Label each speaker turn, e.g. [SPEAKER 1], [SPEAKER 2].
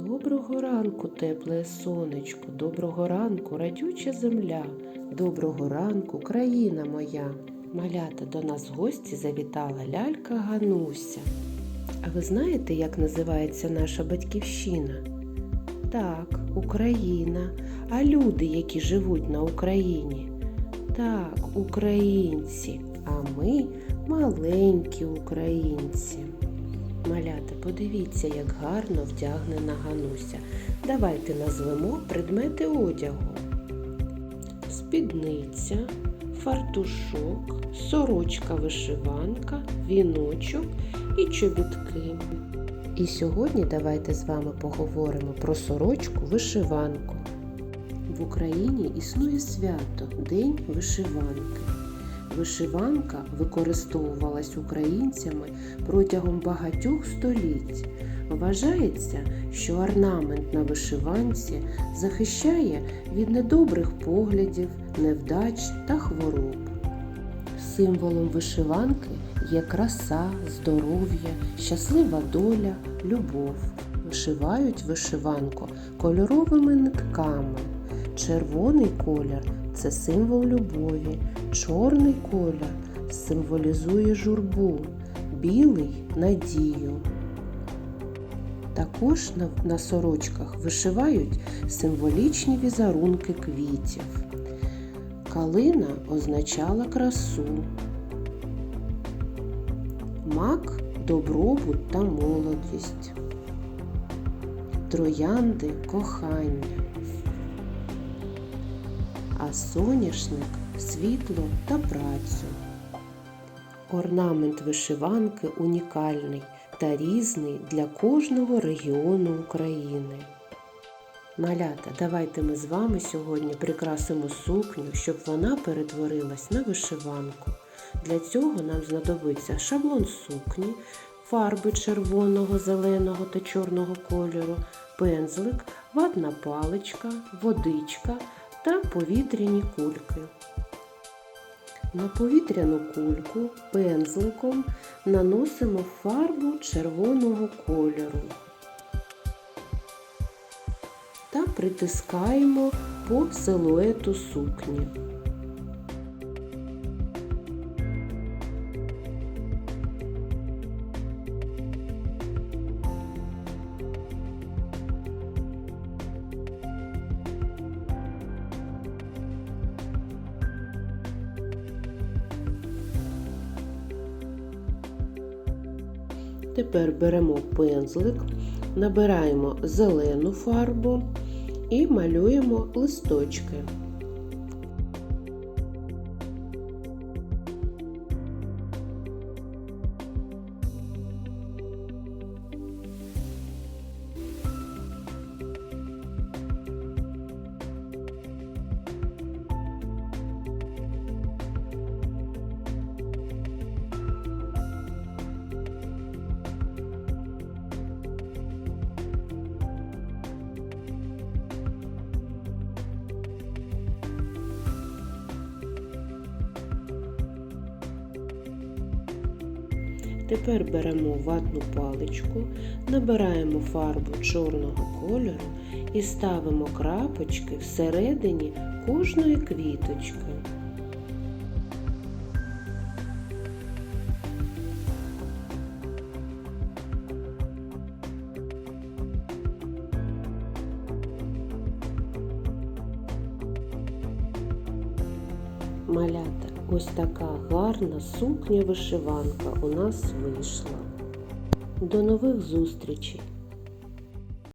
[SPEAKER 1] Доброго ранку, тепле сонечко, доброго ранку, радюча земля, доброго ранку, країна моя. Малята до нас в гості завітала лялька Гануся. А ви знаєте, як називається наша батьківщина? Так, Україна. А люди, які живуть на Україні? Так, українці. А ми маленькі українці. Малята, подивіться, як гарно вдягнена Гануся. Давайте назвемо предмети одягу. Спідниця, фартушок, сорочка вишиванка, віночок і чобітки. І сьогодні давайте з вами поговоримо про сорочку вишиванку. В Україні існує свято День вишиванки. Вишиванка використовувалась українцями протягом багатьох століть. Вважається, що орнамент на вишиванці захищає від недобрих поглядів, невдач та хвороб. Символом вишиванки є краса, здоров'я, щаслива доля, любов. Вишивають вишиванку кольоровими нитками. Червоний колір це символ любові, чорний колір символізує журбу, білий надію. Також на, на сорочках вишивають символічні візерунки квітів. Калина означала красу, мак добробут та молодість, троянди кохання а соняшник світло та працю. Орнамент вишиванки унікальний та різний для кожного регіону України. Малята, давайте ми з вами сьогодні прикрасимо сукню, щоб вона перетворилась на вишиванку. Для цього нам знадобиться шаблон сукні, фарби червоного, зеленого та чорного кольору, пензлик, ватна паличка, водичка та повітряні кульки. На повітряну кульку пензликом наносимо фарбу червоного кольору та притискаємо по силуету сукні. Тепер беремо пензлик, набираємо зелену фарбу і малюємо листочки. Тепер беремо ватну паличку, набираємо фарбу чорного кольору і ставимо крапочки всередині кожної квіточки. Малята, ось така гарна сукня-вишиванка у нас вийшла. До нових зустрічей!